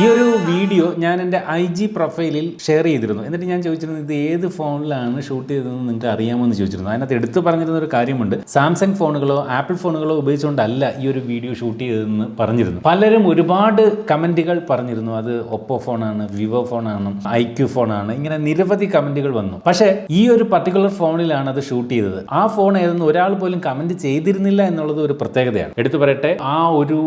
ഈ ഒരു വീഡിയോ ഞാൻ എന്റെ ഐ ജി പ്രൊഫൈലിൽ ഷെയർ ചെയ്തിരുന്നു. എന്നിട്ട് ഞാൻ ചോദിച്ചിരുന്നു ഇത് ഏത് ഫോണിലാണ് ഷൂട്ട് ചെയ്തതെന്ന് നിങ്ങൾക്ക് അറിയാമോ? എന്ന് ചോദിച്ചിരുന്നു. അതിനകത്ത് എടുത്തു പറഞ്ഞിരുന്ന ഒരു കാര്യമുണ്ട്. സാംസങ് ഫോണുകളോ ആപ്പിൾ ഫോണുകളോ ഉപയോഗിച്ചുകൊണ്ടല്ല ഈ ഒരു വീഡിയോ ഷൂട്ട് ചെയ്തതെന്ന് പറഞ്ഞിരുന്നു. പലരും ഒരുപാട് കമന്റുകൾ പറഞ്ഞിരുന്നു. അത് ഒപ്പോ ഫോണാണ് വിവോ ഫോണാണ് ഐ ക്യു ഫോണാണ് ഇങ്ങനെ നിരവധി കമന്റുകൾ വന്നു. പക്ഷേ ഈ ഒരു പർട്ടിക്കുലർ ഫോണിലാണ് അത് ഷൂട്ട് ചെയ്തത്. ആ ഫോൺ ഏതെന്ന് ഒരാൾ പോലും കമന്റ് ചെയ്തിരുന്നില്ല എന്നുള്ളത് ഒരു പ്രത്യേകതയാണ്. എടുത്തു പറയട്ടെ ആ ഒരു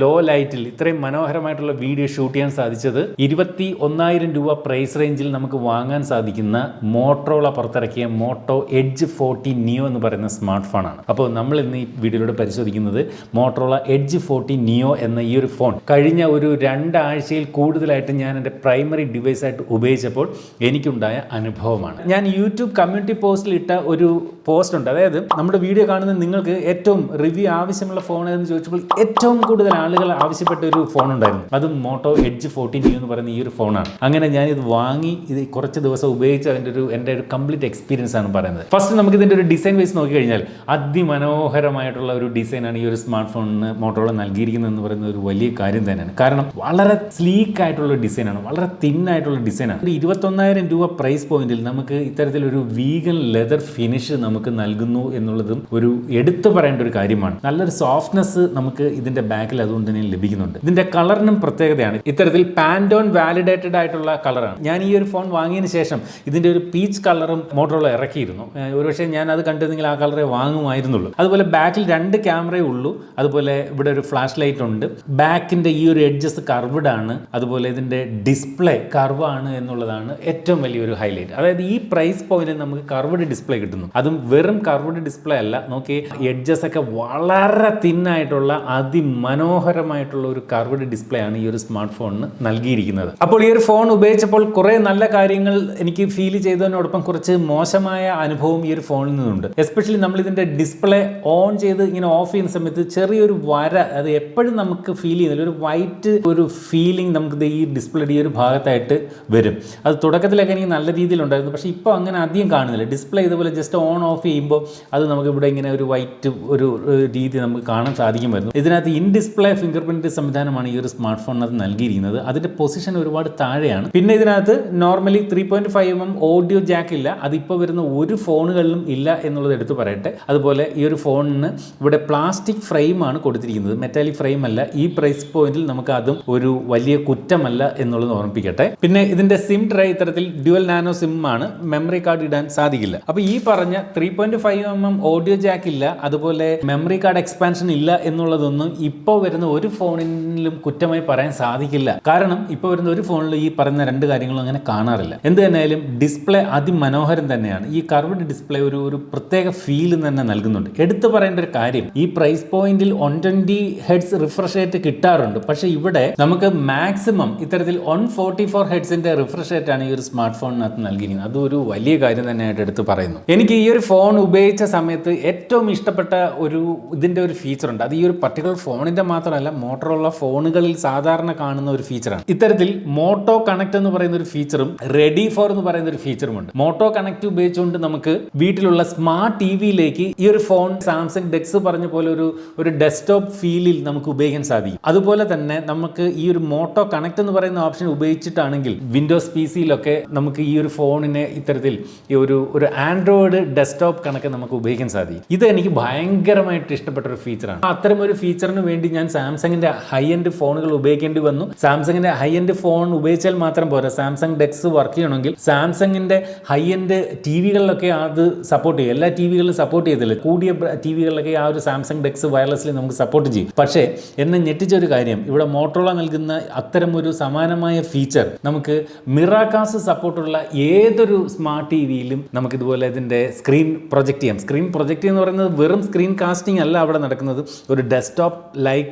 ലോ ലൈറ്റിൽ ഇത്രയും മനോഹരമായിട്ടുള്ള വീഡിയോ ഷൂട്ട് ചെയ്യാൻ സാധിച്ചത് ഇരുപത്തി ഒന്നായിരം രൂപ പ്രൈസ് റേഞ്ചിൽ നമുക്ക് വാങ്ങാൻ സാധിക്കുന്ന മോട്ടറോള പുറത്തിറക്കിയ മോട്ടോ എഡ്ജ് ഫോർട്ടി നിയോ എന്ന് പറയുന്ന സ്മാർട്ട് ഫോണാണ് അപ്പോൾ നമ്മൾ ഇന്ന് ഈ വീഡിയോയിലൂടെ പരിശോധിക്കുന്നത് മോട്ടറോള എഡ്ജ് ഫോർട്ടി നിയോ എന്ന ഈ ഒരു ഫോൺ. കഴിഞ്ഞ ഒരു രണ്ടാഴ്ചയിൽ കൂടുതലായിട്ട് ഞാൻ എന്റെ പ്രൈമറി ഡിവൈസ് ആയിട്ട് ഉപയോഗിച്ചപ്പോൾ എനിക്കുണ്ടായ അനുഭവമാണ്. ഞാൻ യൂട്യൂബ് കമ്മ്യൂണിറ്റി പോസ്റ്റിൽ ഇട്ട ഒരു പോസ്റ്റ് ഉണ്ട്. അതായത് നമ്മുടെ വീഡിയോ കാണുന്ന നിങ്ങൾക്ക് ഏറ്റവും റിവ്യൂ ആവശ്യമുള്ള ഫോൺ എന്ന് ചോദിച്ചപ്പോൾ ഏറ്റവും കൂടുതൽ ആളുകൾ ആവശ്യപ്പെട്ട ഒരു ഫോൺ ഉണ്ടായിരുന്നു. അതും മോട്ടോ എഡ്ജ് ഫോർട്ടീൻ യു എന്ന് പറയുന്ന ഈ ഒരു ഫോണാണ് അങ്ങനെ ഞാൻ ഇത് വാങ്ങി ഇത് കുറച്ച് ദിവസം ഉപയോഗിച്ച് അതിന്റെ ഒരു എന്റെ ഒരു കംപ്ലീറ്റ് എക്സ്പീരിയൻസ് ആണ് പറയുന്നത്. ഫസ്റ്റ് നമുക്ക് ഇതിന്റെ ഒരു ഡിസൈൻ വൈസ് നോക്കി കഴിഞ്ഞാൽ അതിമനോഹരമായിട്ടുള്ള ഒരു ഡിസൈനാണ് ഈ ഒരു സ്മാർട്ട് ഫോണിന് മോട്ടോറോള നൽകിയിരിക്കുന്നത് എന്ന് പറയുന്ന ഒരു വലിയ കാര്യം തന്നെയാണ്. കാരണം വളരെ സ്ലീക്ക് ആയിട്ടുള്ള ഡിസൈനാണ് വളരെ തിൻ ആയിട്ടുള്ള ഡിസൈനാണ് ഒരു ഇരുപത്തൊന്നായിരം രൂപ പ്രൈസ് പോയിന്റിൽ നമുക്ക് ഇത്തരത്തിലൊരു വീഗൻ ലെതർ ഫിനിഷ് നമുക്ക് നൽകുന്നു എന്നുള്ളതും ഒരു എടുത്തു പറയേണ്ട ഒരു കാര്യമാണ്. നല്ലൊരു സോഫ്റ്റ്നെസ് നമുക്ക് ഇതിന്റെ ബാക്കിൽ അതുകൊണ്ട് തന്നെ ലഭിക്കുന്നുണ്ട്. ഇതിന്റെ കളറിനും പ്രത്യേകതയാണ്. ഇത്തരത്തിൽ പാൻഡോൺ വാലിഡേറ്റഡ് ആയിട്ടുള്ള കളറാണ് ഞാൻ ഈ ഒരു ഫോൺ വാങ്ങിയതിന് ശേഷം ഇതിന്റെ ഒരു പീച്ച് കളറും മോട്ടോറോള ഇറക്കിയിരുന്നു. ഒരുപക്ഷെ ഞാൻ അത് കണ്ടിരുന്നെങ്കിൽ ആ കളറെ വാങ്ങുമായിരുന്നുള്ളൂ. അതുപോലെ ബാക്കിൽ രണ്ട് ക്യാമറയേ ഉള്ളൂ. അതുപോലെ ഇവിടെ ഒരു ഫ്ലാഷ് ലൈറ്റ് ഉണ്ട്. ബാക്കിന്റെ ഈ ഒരു എഡ്ജസ് കർവ്ഡ് ആണ്. അതുപോലെ ഇതിന്റെ ഡിസ്പ്ലേ കർവ് ആണ് എന്നുള്ളതാണ് ഏറ്റവും വലിയൊരു ഹൈലൈറ്റ് അതായത് ഈ പ്രൈസ് പോയിന്റിൽ നമുക്ക് കർവ്ഡ് ഡിസ്പ്ലേ കിട്ടുന്നു. അതും വെറും കർവ്ഡ് ഡിസ്പ്ലേ അല്ല. നോക്കി എഡ്ജസ് ഒക്കെ വളരെ തിന്നായിട്ടുള്ള അതിമനോഹരമായിട്ടുള്ള ഒരു കർവ്ഡ് ഡിസ്പ്ലേ ആണ് ഈ ഒരു സ്മാർട്ട് ഫോണിന് നൽകിയിരിക്കുന്നത്. അപ്പോൾ ഈ ഒരു ഫോൺ ഉപയോഗിച്ചപ്പോൾ കുറേ നല്ല കാര്യങ്ങൾ എനിക്ക് ഫീൽ ചെയ്തതിനോടൊപ്പം കുറച്ച് മോശമായ അനുഭവം ഈ ഒരു ഫോണിൽ നിന്നുണ്ട്. എസ്പെഷ്യലി നമ്മൾ ഇതിന്റെ ഡിസ്പ്ലേ ഓൺ ചെയ്ത് ഇങ്ങനെ ഓഫ് ചെയ്യുന്ന സമയത്ത് ചെറിയൊരു വര അത് എപ്പോഴും നമുക്ക് ഫീൽ ചെയ്യുന്നില്ല. ഒരു വൈറ്റ് ഒരു ഫീലിംഗ് നമുക്ക് ഈ ഡിസ്പ്ലേയുടെ ഈ ഒരു ഭാഗത്തായിട്ട് വരും. അത് തുടക്കത്തിലൊക്കെ എനിക്ക് നല്ല രീതിയിലുണ്ടായിരുന്നു പക്ഷേ ഇപ്പോൾ അങ്ങനെ അധികം കാണുന്നില്ല. ഡിസ്പ്ലേ ഇതുപോലെ ജസ്റ്റ് ഓൺ ഓഫ് ചെയ്യുമ്പോൾ അത് നമുക്ക് ഇവിടെ ഇങ്ങനെ ഒരു വൈറ്റ് ഒരു രീതി നമുക്ക് കാണാൻ സാധിക്കുമായിരുന്നു ഇതിനകത്ത് ഇൻ ഡിസ്പ്ലേ ഫിംഗർ പ്രിന്റ് സംവിധാനമാണ് ഈ ഒരു സ്മാർട്ട് ഫോണിനകത്ത് നൽകിയിരിക്കുന്നത് അതിന്റെ പൊസിഷൻ ഒരുപാട് താഴെയാണ്. പിന്നെ ഇതിനകത്ത് normally three point five M audio jack ഇല്ല. അതിപ്പോൾ വരുന്ന ഒരു ഫോണുകളിലും ഇല്ല എന്നുള്ളത് എടുത്തു പറയട്ടെ. അതുപോലെ ഈ ഒരു ഫോണിന് ഇവിടെ പ്ലാസ്റ്റിക് ഫ്രെയിമാണ് കൊടുത്തിരിക്കുന്നത്. മെറ്റാലിക് ഫ്രെയിം അല്ല. ഈ പ്രൈസ് പോയിന്റിൽ നമുക്ക് അതും ഒരു വലിയ കുറ്റമല്ല എന്നുള്ളത് ഓർമ്മിപ്പിക്കട്ടെ. പിന്നെ ഇതിന്റെ സിം ട്രൈ ഇത്തരത്തിൽ ഡ്യുവൽ നാനോ സിം ആണ്. മെമ്മറി കാർഡ് ഇടാൻ സാധിക്കില്ല. അപ്പോൾ ഈ പറഞ്ഞ three point five M M audio jack ഇല്ല. അതുപോലെ മെമ്മറി കാർഡ് എക്സ്പാൻഷൻ ഇല്ല എന്നുള്ളതൊന്നും ഇപ്പോൾ വരുന്ന ഒരു ഫോണിലും കുറ്റമായി പറയാൻ സാധിക്കില്ല. കാരണം ഇപ്പോൾ വരുന്ന ഒരു ഫോണിൽ ഈ പറയുന്ന രണ്ട് കാര്യങ്ങളും അങ്ങനെ കാണാറില്ല. എന്ത് തന്നെയായാലും ഡിസ്പ്ലേ അതിമനോഹരം തന്നെയാണ്. ഈ കർവ്ഡ് ഡിസ്പ്ലേ ഒരു ഒരു പ്രത്യേക ഫീൽ തന്നെ നൽകുന്നുണ്ട്. എടുത്തു പറയേണ്ട ഒരു കാര്യം ഈ പ്രൈസ് പോയിന്റിൽ one twenty hertz refresh rate കിട്ടാറുണ്ട്. പക്ഷേ ഇവിടെ നമുക്ക് മാക്സിമം ഇത്തരത്തിൽ വൺ ഫോർട്ടി ഫോർ ഹെഡ്സിന്റെ റിഫ്രഷ് റേറ്റ് ആണ് ഈ ഒരു സ്മാർട്ട് ഫോണിനകത്ത് നൽകിയിരിക്കുന്നത്. അതൊരു വലിയ കാര്യം തന്നെയായിട്ട് എടുത്തു പറയുന്നു. എനിക്ക് ഈ ഒരു ഫോൺ ഉപയോഗിച്ച സമയത്ത് ഏറ്റവും ഇഷ്ടപ്പെട്ട ഒരു ഇതിന്റെ ഒരു ഫീച്ചർ ഉണ്ട്. അത് ഈ ഒരു പർട്ടിക്കുലർ ഫോണിന്റെ മാത്രമല്ല മോട്ടറുള്ള ഫോണുകളിൽ സാധാരണ കാണുന്ന ഒരു ഫീച്ചറാണ് ഇത്തരത്തിൽ മോട്ടോ കണക്ട് എന്ന് പറയുന്ന ഒരു ഫീച്ചറും റെഡി ഫോർ എന്ന് പറയുന്ന ഒരു ഫീച്ചറും ഉണ്ട്. മോട്ടോ കണക്ട് ഉപയോഗിച്ചുകൊണ്ട് നമുക്ക് വീട്ടിലുള്ള സ്മാർട്ട് ടി വിയിലേക്ക് ഈ ഒരു ഫോൺ സാംസങ് ഡെക്സ് പറഞ്ഞ പോലെ ഒരു ഒരു ഡെസ്ക്ടോപ്പ് ഫീലിൽ നമുക്ക് ഉപയോഗിക്കാൻ സാധിക്കും. അതുപോലെ തന്നെ നമുക്ക് ഈ ഒരു മോട്ടോ കണക്ട് എന്ന് പറയുന്ന ഓപ്ഷൻ ഉപയോഗിച്ചിട്ടാണെങ്കിൽ വിൻഡോസ് പി സിയിലൊക്കെ നമുക്ക് ഈ ഒരു ഫോണിനെ ഇത്തരത്തിൽ ഈ ഒരു ഒരു ആൻഡ്രോയിഡ് ഡെസ്ക്ടോപ്പ് കണക്ക് നമുക്ക് ഉപയോഗിക്കാൻ സാധിക്കും. ഇത് എനിക്ക് ഭയങ്കരമായിട്ട് ഇഷ്ടപ്പെട്ട ഒരു ഫീച്ചറാണ് അത്തരം ഒരു ഫീച്ചറിന് വേണ്ടി ഞാൻ സാംസങ്ങിന്റെ ഹൈ എൻഡ് ഫോണുകൾ ഉപയോഗിക്കേണ്ടി വന്നു. സാംസങ്ങിന്റെ ഹൈ എൻഡ് ഫോൺ ഉപയോഗിച്ചാൽ മാത്രം പോരാ. സാംസങ് ഡെക്സ് വർക്ക് ചെയ്യണമെങ്കിൽ സാംസങ്ങിന്റെ ഹൈ എൻഡ് ടി വികളിലൊക്കെ അത് സപ്പോർട്ട് ചെയ്യും. എല്ലാ ടി വികളിലും സപ്പോർട്ട് ചെയ്തില്ല കൂടിയ ടി വികളിലൊക്കെ ആ ഒരു സാംസങ് ഡെക്സ് വയർലെസ്സിൽ നമുക്ക് സപ്പോർട്ട് ചെയ്യും. പക്ഷേ എന്നെ ഞെട്ടിച്ച ഒരു കാര്യം. ഇവിടെ മോട്ടോള നൽകുന്ന അത്തരം ഒരു സമാനമായ ഫീച്ചർ നമുക്ക് മിറാകാസ് സപ്പോർട്ടുള്ള ഏതൊരു സ്മാർട്ട് ടി വിയിലും നമുക്ക് ഇതുപോലെ ഇതിന്റെ സ്ക്രീൻ പ്രൊജക്റ്റ് ചെയ്യാം. സ്ക്രീൻ പ്രൊജക്റ്റ് എന്ന് പറയുന്നത് വെറും സ്ക്രീൻ കാസ്റ്റിംഗ് അല്ല അവിടെ നടക്കുന്നത്. ഒരു ഡെസ്ക്ടോപ്പ് ലൈക്ക്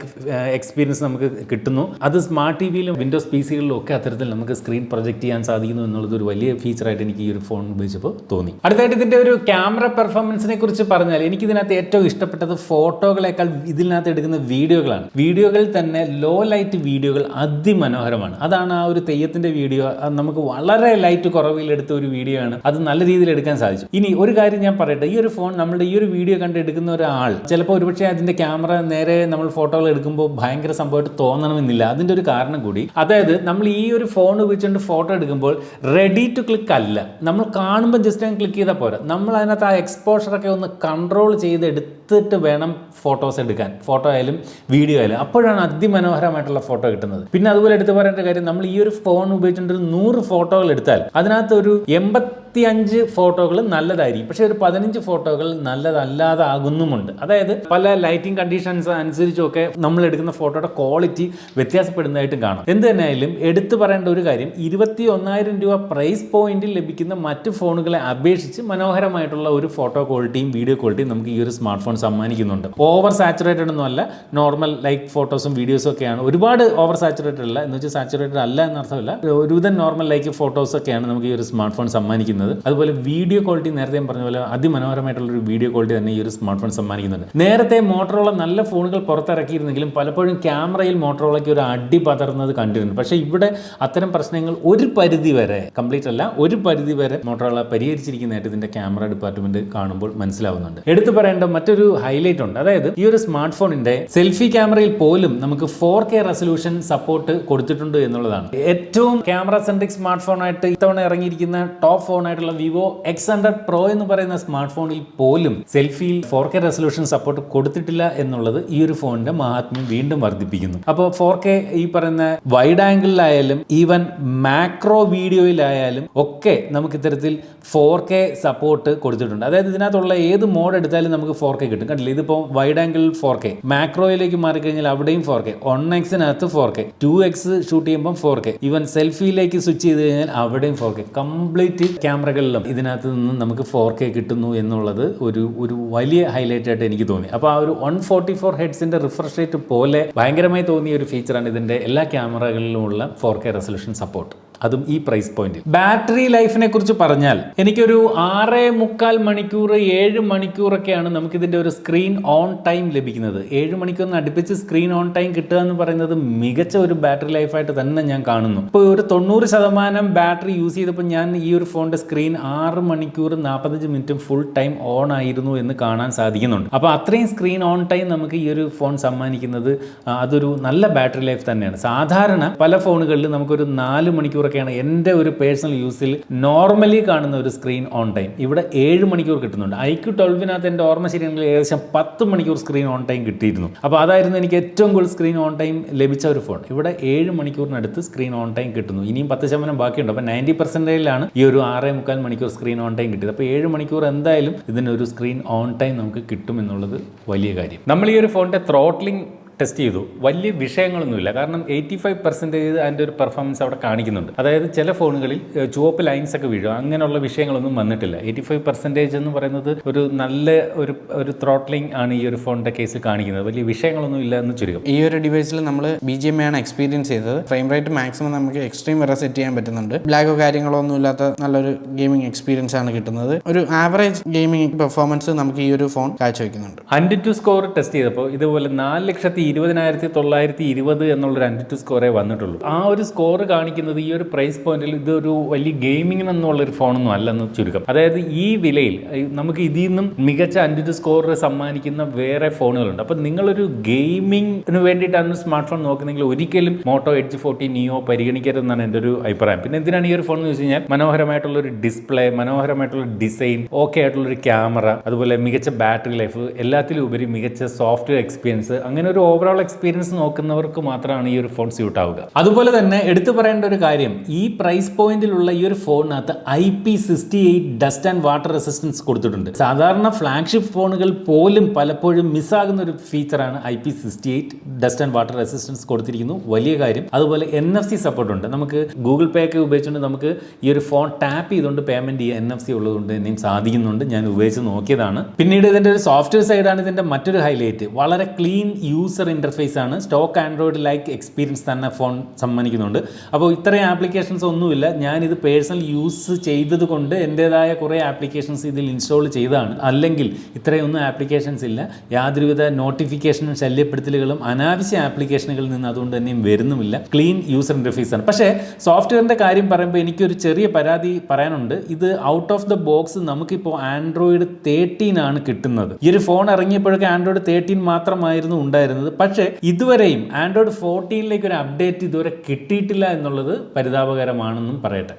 എക്സ്പീരിയൻസ് നമുക്ക് കിട്ടുന്നു. അത് സ്മാർട്ട് ടി വിയിലും വിൻഡോസ് പി സികളിലും ഒക്കെ അത്തരത്തിൽ നമുക്ക് സ്ക്രീൻ പ്രൊജക്റ്റ് ചെയ്യാൻ സാധിക്കുന്നു എന്നുള്ളത് ഒരു വലിയ ഫീച്ചറായിട്ട് എനിക്ക് ഈ ഒരു ഫോൺ ഉപയോഗിച്ചപ്പോൾ തോന്നി. അടുത്തായിട്ട് ഇതിന്റെ ഒരു ക്യാമറ പെർഫോമൻസിനെ കുറിച്ച് പറഞ്ഞാൽ എനിക്ക് ഇതിനകത്ത് ഏറ്റവും ഇഷ്ടപ്പെട്ടത് ഫോട്ടോകളെക്കാൾ ഇതിനകത്ത് എടുക്കുന്ന വീഡിയോകളാണ്. വീഡിയോകളിൽ തന്നെ ലോ ലൈറ്റ് വീഡിയോകൾ അതിമനോഹരമാണ്. അതാണ് ആ ഒരു തെയ്യത്തിന്റെ വീഡിയോ. നമുക്ക് വളരെ ലൈറ്റ് കുറവിൽ എടുത്ത ഒരു വീഡിയോ ആണ്. അത് നല്ല രീതിയിൽ എടുക്കാൻ സാധിച്ചു. ഇനി ഒരു കാര്യം ഞാൻ പറയട്ടെ. ഈ ഒരു ഫോൺ നമ്മുടെ ഈ ഒരു വീഡിയോ കണ്ട് എടുക്കുന്ന ഒരാൾ ചിലപ്പോൾ ഒരുപക്ഷെ അതിന്റെ ക്യാമറ നേരെ നമ്മൾ ഫോട്ടോകൾ എടുക്കുമ്പോൾ ഭയങ്കര സംഭവമായിട്ട് തോന്നണമെന്നില്ല. അതിന്റെ ഒരു കാരണം കൂടി അതായത് നമ്മൾ ഈ ഒരു ഫോൺ ഉപയോഗിച്ചുകൊണ്ട് ഫോട്ടോ എടുക്കുമ്പോൾ റെഡി ടു ക്ലിക്ക് അല്ല. നമ്മൾ കാണുമ്പോൾ ജസ്റ്റ് അങ്ങ് ക്ലിക്ക് ചെയ്താൽ പോരാ. നമ്മൾ അതിനകത്ത് ആ എക്സ്പോഷറൊക്കെ ഒന്ന് കൺട്രോൾ ചെയ്ത് എടുത്തിട്ട് വേണം ഫോട്ടോസ് എടുക്കാൻ. ഫോട്ടോ ആയാലും വീഡിയോ ആയാലും. അപ്പോഴാണ് അതിമനോഹരമായിട്ടുള്ള ഫോട്ടോ കിട്ടുന്നത്. പിന്നെ അതുപോലെ എടുത്തു പറയേണ്ട കാര്യം നമ്മൾ ഈ ഒരു ഫോൺ ഉപയോഗിച്ചുകൊണ്ട് ഒരു നൂറ് ഫോട്ടോകൾ എടുത്താൽ അതിനകത്ത് ഒരു എൺപത്തി അഞ്ച് ഫോട്ടോകൾ നല്ലതായിരിക്കും. പക്ഷേ ഒരു പതിനഞ്ച് ഫോട്ടോകൾ നല്ലതല്ലാതാകുന്നുമുണ്ട്. അതായത് പല ലൈറ്റിംഗ് കണ്ടീഷൻസ് അനുസരിച്ചൊക്കെ നമ്മൾ എടുക്കുന്ന ഫോട്ടോയുടെ ക്വാളിറ്റി വ്യത്യാസപ്പെടുന്നതായിട്ടും കാണാം. എന്ത് തന്നെയായാലും എടുത്തു പറയേണ്ട ഒരു കാര്യം ഇരുപത്തി ഒന്നായിരം രൂപ പ്രൈസ് പോയിന്റിൽ ലഭിക്കുന്ന മറ്റ് ഫോണുകളെ അപേക്ഷിച്ച് മനോഹരമായിട്ടുള്ള ഒരു ഫോട്ടോ ക്വാളിറ്റിയും വീഡിയോ ക്വാളിറ്റിയും നമുക്ക് ഈ ഒരു സ്മാർട്ട് ഫോൺ സമ്മാനിക്കുന്നുണ്ട്. ഓവർ സാച്ചുറേറ്റഡ് ഒന്നും അല്ല നോർമൽ ലൈക്ക് ഫോട്ടോസും വീഡിയോസും ഒക്കെയാണ്. ഒരുപാട് ഓവർ സാച്ചുറേറ്റഡ് അല്ല എന്ന് വെച്ചാൽ സാച്ചുറേറ്റഡ് അല്ല എന്നർത്ഥമില്ല. ഒരുവിധം നോർമൽ ലൈക്ക് ഫോട്ടോസ് ഒക്കെയാണ് നമുക്ക് ഈ ഒരു സ്മാർട്ട് ഫോൺ സമ്മാനിക്കുന്നത്. അതുപോലെ വീഡിയോ ക്വാളിറ്റി നേരത്തെ പറഞ്ഞ പോലെ അതിമനോഹരമായിട്ടുള്ള ഒരു വീഡിയോ ക്വാളിറ്റി തന്നെ ഈ ഒരു സ്മാർട്ട് ഫോൺ സമ്മാനിക്കുന്നുണ്ട്. നേരത്തെ മോട്ടറോള നല്ല ഫോണുകൾ പുറത്തിറക്കിയിരുന്നെങ്കിലും പലപ്പോഴും ക്യാമറയിൽ മോട്ടറോളയ്ക്ക് ഒരു അടി പതർന്നത് കണ്ടിരുന്നു. പക്ഷേ ഇവിടെ അത്തരം പ്രശ്നങ്ങൾ ഒരു പരിധി വരെ കംപ്ലീറ്റ് അല്ല ഒരു പരിധി വരെ മോട്ടറോള പരിഹരിച്ചിരിക്കുന്നതായിട്ട് ഇതിന്റെ ക്യാമറ ഡിപ്പാർട്ട്മെന്റ് കാണുമ്പോൾ മനസ്സിലാവുന്നുണ്ട്. എടുത്തു പറയേണ്ട മറ്റൊരു ഹൈലൈറ്റ് ഉണ്ട്. അതായത് ഈ ഒരു സ്മാർട്ട് ഫോണിന്റെ സെൽഫി ക്യാമറയിൽ പോലും നമുക്ക് ഫോർ കെ റെസൊല്യൂഷൻ സപ്പോർട്ട് കൊടുത്തിട്ടുണ്ട് എന്നുള്ളതാണ്. ഏറ്റവും ക്യാമറ സെൻട്രിക് സ്മാർട്ട് ഫോണായിട്ട് ഇത്തവണ ഇറങ്ങിയിരിക്കുന്ന ടോപ്പ് ഫോണായിട്ടുള്ള വിവോ എക്സ് ഹൺഡ്രഡ് പ്രോ എന്ന് പറയുന്ന സ്മാർട്ട് ഫോണിൽ പോലും സെൽഫിയിൽ ഫോർ കെ റെസൊല്യൂഷൻ സപ്പോർട്ട് കൊടുത്തിട്ടില്ല എന്നുള്ളത് ഈ ഒരു ഫോണിന്റെ മഹാത്മ്യം വീണ്ടും വർദ്ധിപ്പിക്കുന്നു. അപ്പോൾ ഫോർ കെ ഈ പറയുന്ന വൈഡ് ആംഗിളിലായാലും ഈവൻ മാക്രോ വീഡിയോയിലായാലും ഒക്കെ നമുക്ക് ഇത്തരത്തിൽ ഫോർ കെ സപ്പോർട്ട് കൊടുത്തിട്ടുണ്ട്. അതായത് ഇതിനകത്തുള്ള ഏത് മോഡ് എടുത്താലും നമുക്ക് ഫോർ കെ കിട്ടും. കണ്ടില്ല? ഇതിപ്പോൾ വൈഡ് ആംഗിൾ ഫോർ കെ മാക്രോയിലേക്ക് മാറിക്കഴിഞ്ഞാൽ അവിടെയും four K one എക്സിനകത്ത് four K two X shoot ചെയ്യുമ്പോൾ ഫോർ കെ ഈവൻ സെൽഫിയിലേക്ക് സ്വിച്ച് ചെയ്ത് കഴിഞ്ഞാൽ അവിടെയും ഫോർ കെ കംപ്ലീറ്റ് ക്യാമറകളിലും ഇതിനകത്ത് നിന്ന് നമുക്ക് ഫോർ കെ കിട്ടുന്നു എന്നുള്ളത് ഒരു ഒരു വലിയ ഹൈലൈറ്റ് ആയിട്ട് എനിക്ക് തോന്നി. അപ്പോൾ ആ ഒരു വൺ ഫോർട്ടി ഫോർ ഹെഡ്സിന്റെ റിഫ്രഷ് റേറ്റ് പോലെ ഭയങ്കരമായി തോന്നിയ ഒരു ഫീച്ചറാണ് ഇതിന്റെ എല്ലാ ക്യാമറകളിലുമുള്ള ഫോർ കെ റെസൊല്യൂഷൻ സപ്പോർട്ട് അതും ഈ പ്രൈസ് പോയിന്റിൽ ബാറ്ററി ലൈഫിനെ കുറിച്ച് പറഞ്ഞാൽ എനിക്കൊരു ആറ് മുക്കാൽ മണിക്കൂർ ഏഴ് മണിക്കൂറൊക്കെയാണ് നമുക്കിതിന്റെ ഒരു സ്ക്രീൻ ഓൺ ടൈം ലഭിക്കുന്നത്. ഏഴ് മണിക്കൂറിന് അടുപ്പിച്ച് സ്ക്രീൻ ഓൺ ടൈം കിട്ടുക എന്ന് പറയുന്നത് മികച്ച ഒരു ബാറ്ററി ലൈഫായിട്ട് തന്നെ ഞാൻ കാണുന്നു. ഇപ്പോൾ ഒരു തൊണ്ണൂറ് ശതമാനം ബാറ്ററി യൂസ് ചെയ്തപ്പോൾ ഞാൻ ഈ ഒരു ഫോണിന്റെ സ്ക്രീൻ ആറ് മണിക്കൂർ നാൽപ്പത്തഞ്ച് മിനിറ്റും ഫുൾ ടൈം ഓൺ ആയിരുന്നു എന്ന് കാണാൻ സാധിക്കുന്നുണ്ട്. അപ്പോൾ അത്രയും സ്ക്രീൻ ഓൺ ടൈം നമുക്ക് ഈ ഒരു ഫോൺ സമ്മാനിക്കുന്നത് അതൊരു നല്ല ബാറ്ററി ലൈഫ് തന്നെയാണ്. സാധാരണ പല ഫോണുകളിൽ നമുക്കൊരു നാല് മണിക്കൂറൊക്കെയാണ് എന്റെ ഒരു പേഴ്സണൽ യൂസിൽ നോർമലി കാണുന്ന ഒരു സ്ക്രീൻ ഓൺ ടൈം ഇവിടെ ഏഴ് മണിക്കൂർ കിട്ടുന്നുണ്ട്. ഐ ക്യു ട്വൽവിനകത്ത് എന്റെ ഓർമ്മ ശരിയാണെങ്കിൽ ഏകദേശം പത്ത് മണിക്കൂർ സ്ക്രീൻ ഓൺ ടൈം കിട്ടിയിരുന്നു. അപ്പോൾ അതായിരുന്നു എനിക്ക് ഏറ്റവും കൂടുതൽ സ്ക്രീൻ ഓൺ ടൈം ലഭിച്ച ഒരു ഫോൺ ഇവിടെ ഏഴ് മണിക്കൂറിനടുത്ത് സ്ക്രീൻ ഓൺ ടൈം കിട്ടുന്നു. ഇനിയും പത്ത് ശതമാനം ബാക്കിയുണ്ട്. അപ്പോൾ നയന്റി പെർസെന്റേജിലാണ് ഈ ഒരു ആറേ മുക്കാൽ മണിക്കൂർ സ്ക്രീൻ ഓൺ ടൈം കിട്ടിയത്. അപ്പോൾ ഏഴ് മണിക്കൂർ എന്തായാലും ഇതിനൊരു സ്ക്രീൻ ഓൺ ടൈം നമുക്ക് കിട്ടും എന്നുള്ളത് വലിയ കാര്യം. നമ്മൾ ഈ ഒരു ഫോണിന്റെ ത്രോട്ട്ലിംഗ് ടെസ്റ്റ് ചെയ്തു. വലിയ വിഷയങ്ങളൊന്നുമില്ല. കാരണം എയ്റ്റി ഫൈവ് പെർസെന്റേജ് അതിന്റെ ഒരു പെർഫോമൻസ് അവിടെ കാണിക്കുന്നുണ്ട്. അതായത് ചില ഫോണുകളിൽ ചുവപ്പ് ലൈൻസ് ഒക്കെ വീഴും. അങ്ങനെയുള്ള വിഷയങ്ങളൊന്നും വന്നിട്ടില്ല. എയ്റ്റി ഫൈവ് പെർസെന്റേജ് എന്ന് പറയുന്നത് ഒരു നല്ല ഒരു ഒരു ത്രോട്ട്ലിംഗ് ആണ് ഈ ഒരു ഫോണിന്റെ കേസിൽ കാണിക്കുന്നത്. വലിയ വിഷയങ്ങളൊന്നും ഇല്ല എന്ന് ചുരുക്കം. ഈ ഒരു ഡിവൈസിൽ നമ്മൾ ബി ജി എം ആണ് എക്സ്പീരിയൻസ് ചെയ്തത്. ഫ്രെയിം റേറ്റ് മാക്സിമം നമുക്ക് എക്സ്ട്രീം വരെ സെറ്റ് ചെയ്യാൻ പറ്റുന്നുണ്ട്. ബ്ലാഗോ കാര്യങ്ങളോ ഒന്നും ഇല്ലാത്ത നല്ലൊരു ഗെയിമിംഗ് എക്സ്പീരിയൻസ് ആണ് കിട്ടുന്നത്. ഒരു ആവറേജ് ഗെയിമിംഗ് പെർഫോമൻസ് നമുക്ക് ഈ ഒരു ഫോൺ കാഴ്ചവെക്കുന്നുണ്ട്. ഹൺഡ്രഡ് ടു സ്കോർ ടെസ്റ്റ് ചെയ്തപ്പോൾ ഇതുപോലെ നാല് ലക്ഷത്തി ഇരുപതിനായിരത്തി തൊള്ളായിരത്തി ഇരുപത് എന്നുള്ളൊരു അൻഡ് ടു സ്കോറേ വന്നിട്ടുള്ളൂ. ആ ഒരു സ്കോർ കാണിക്കുന്നത് ഈ ഒരു പ്രൈസ് പോയിന്റിൽ ഇതൊരു വലിയ ഗെയിമിംഗ് എന്നുള്ളൊരു ഫോണൊന്നും അല്ലെന്ന് ചുരുക്കം. അതായത് ഈ വിലയിൽ നമുക്ക് ഇതിൽ നിന്നും മികച്ച അൻഡ് ടു സ്കോർ സമ്മാനിക്കുന്ന വേറെ ഫോണുകളുണ്ട്. അപ്പം നിങ്ങളൊരു ഗെയിമിങ്ങിന് വേണ്ടിയിട്ടാണ് സ്മാർട്ട് ഫോൺ നോക്കുന്നതെങ്കിൽ ഒരിക്കലും മോട്ടോ എഡ്ജ് ഫോർട്ടി നിയോ പരിഗണിക്കരുതെന്നാണ് എന്റെ ഒരു അഭിപ്രായം. പിന്നെ എന്തിനാണ് ഈ ഒരു ഫോൺ എന്ന് വെച്ച് കഴിഞ്ഞാൽ മനോഹരമായിട്ടുള്ള ഒരു ഡിസ്പ്ലേ മനോഹരമായിട്ടുള്ള ഡിസൈൻ ഓക്കെ ആയിട്ടുള്ള ഒരു ക്യാമറ അതുപോലെ മികച്ച ബാറ്ററി ലൈഫ് എല്ലാത്തിലും ഉപരി മികച്ച സോഫ്റ്റ്വെയർ എക്സ്പീരിയൻസ് അങ്ങനെ ഒരു ഓവറോൾ എക്സ്പീരിയൻസ് നോക്കുന്നവർക്ക് മാത്രമാണ് ഈ ഒരു ഫോൺ സ്യൂട്ട് ആവുക. അതുപോലെ തന്നെ എടുത്തു പറയേണ്ട ഒരു കാര്യം ഈ പ്രൈസ് പോയിന്റിലുള്ള ഈ ഒരു ഫോണിനകത്ത് I P sixty eight dust and water resistance കൊടുത്തിട്ടുണ്ട്. സാധാരണ ഫ്ലാഗ്ഷിപ്പ് ഫോണുകൾ പോലും പലപ്പോഴും മിസ്സാകുന്ന ഒരു ഫീച്ചറാണ് I P sixty eight dust and water resistance കൊടുത്തിരിക്കുന്നു. വലിയ കാര്യം. അതുപോലെ എൻ എഫ് സി സപ്പോർട്ട് ഉണ്ട്. നമുക്ക് ഗൂഗിൾ പേ ഒക്കെ ഉപയോഗിച്ചുകൊണ്ട് നമുക്ക് ഈ ഒരു ഫോൺ ടാപ്പ് ചെയ്തുകൊണ്ട് പേയ്മെന്റ് ചെയ്യാൻ എൻ എഫ് സി ഉള്ളതുകൊണ്ട് എന്നെയും സാധിക്കുന്നുണ്ട്. ഞാൻ ഉപയോഗിച്ച് നോക്കിയതാണ്. പിന്നീട് ഇതിന്റെ ഒരു സോഫ്റ്റ്വെയർ സൈഡാണ് ഇതിന്റെ മറ്റൊരു ഹൈലൈറ്റ് വളരെ ക്ലീൻ യൂസർ ഇന്റർഫേസ് ആണ്. സ്റ്റോക്ക് ആൻഡ്രോയിഡ് ലൈക്ക് എക്സ്പീരിയൻസ് തന്നെ ഫോൺ സമ്മാനിക്കുന്നുണ്ട്. അപ്പോൾ ഇത്രയും ആപ്ലിക്കേഷൻസ് ഒന്നുമില്ല. ഞാനിത് പേഴ്സണൽ യൂസ് ചെയ്തത് കൊണ്ട് എന്റേതായ കുറേ ആപ്ലിക്കേഷൻസ് ഇതിൽ ഇൻസ്റ്റാൾ ചെയ്തതാണ്. അല്ലെങ്കിൽ ഇത്രയൊന്നും ആപ്ലിക്കേഷൻസ് ഇല്ല. യാതൊരുവിധ നോട്ടിഫിക്കേഷനും ശല്യപ്പെടുത്തലുകളും അനാവശ്യ ആപ്ലിക്കേഷനുകളിൽ നിന്ന് അതുകൊണ്ട് തന്നെയും വരുന്നുമില്ല. ക്ലീൻ യൂസർ ഇന്റർഫേസ് ആണ്. പക്ഷേ സോഫ്റ്റ്വെയറിന്റെ കാര്യം പറയുമ്പോൾ എനിക്കൊരു ചെറിയ പരാതി പറയാനുണ്ട്. ഇത് ഔട്ട് ഓഫ് ദ ബോക്സ് നമുക്കിപ്പോൾ ആൻഡ്രോയിഡ് തേർട്ടീൻ ആണ് കിട്ടുന്നത്. ഈ ഒരു ഫോൺ ഇറങ്ങിയപ്പോഴൊക്കെ ആൻഡ്രോയിഡ് തേർട്ടീൻ മാത്രമായിരുന്നു ഉണ്ടായിരുന്നത്. പക്ഷേ ഇതുവരെയും ആൻഡ്രോയിഡ് ഫോർട്ടീനിലേക്ക് ഒരു അപ്ഡേറ്റ് ഇതുവരെ കിട്ടിയിട്ടില്ല എന്നുള്ളത് പരിതാപകരമാണെന്നും പറയട്ടെ.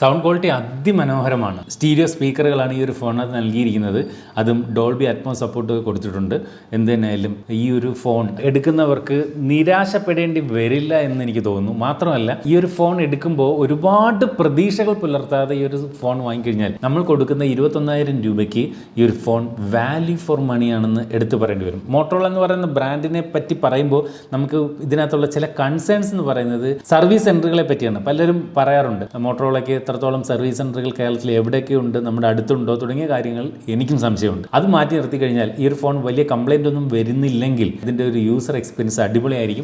സൗണ്ട് ക്വാളിറ്റി അതിമനോഹരമാണ്. സ്റ്റീരിയോ സ്പീക്കറുകളാണ് ഈ ഒരു ഫോണിനകത്ത് നൽകിയിരിക്കുന്നത്. അതും ഡോൾബി അറ്റ്മോ സപ്പോർട്ട് കൊടുത്തിട്ടുണ്ട്. എന്ത് തന്നെയായാലും ഈ ഒരു ഫോൺ എടുക്കുന്നവർക്ക് നിരാശപ്പെടേണ്ടി വരില്ല എന്ന് എനിക്ക് തോന്നുന്നു. മാത്രമല്ല ഈ ഒരു ഫോൺ എടുക്കുമ്പോൾ ഒരുപാട് പ്രതീക്ഷകൾ പുലർത്താതെ ഈ ഒരു ഫോൺ വാങ്ങിക്കഴിഞ്ഞാൽ നമ്മൾ കൊടുക്കുന്ന ഇരുപത്തൊന്നായിരം രൂപയ്ക്ക് ഈ ഒരു ഫോൺ വാല്യൂ ഫോർ മണിയാണെന്ന് എടുത്തു പറയേണ്ടി വരും. മോട്ടോൾ എന്ന് പറയുന്ന ബ്രാൻഡിനെ പറ്റി പറയുമ്പോൾ നമുക്ക് ഇതിനകത്തുള്ള ചില കൺസേൺസ് എന്ന് പറയുന്നത് സർവീസ് സെന്ററുകളെ പറ്റിയാണ്. പലരും പറയാറുണ്ട്. മോട്ടോറോളയ്ക്ക് എത്രത്തോളം സർവീസ് സെന്ററുകൾ കേരളത്തിൽ എവിടെയൊക്കെ ഉണ്ട് നമ്മുടെ അടുത്തുണ്ടോ തുടങ്ങിയ കാര്യങ്ങൾ എനിക്കും സംശയമുണ്ട്. അത് മാറ്റി നിർത്തി കഴിഞ്ഞാൽ ഈ ഒരു ഫോൺ വലിയ കംപ്ലൈന്റ് ഒന്നും വരുന്നില്ലെങ്കിൽ ഇതിന്റെ ഒരു യൂസർ എക്സ്പീരിയൻസ് അടിപൊളിയായിരിക്കും.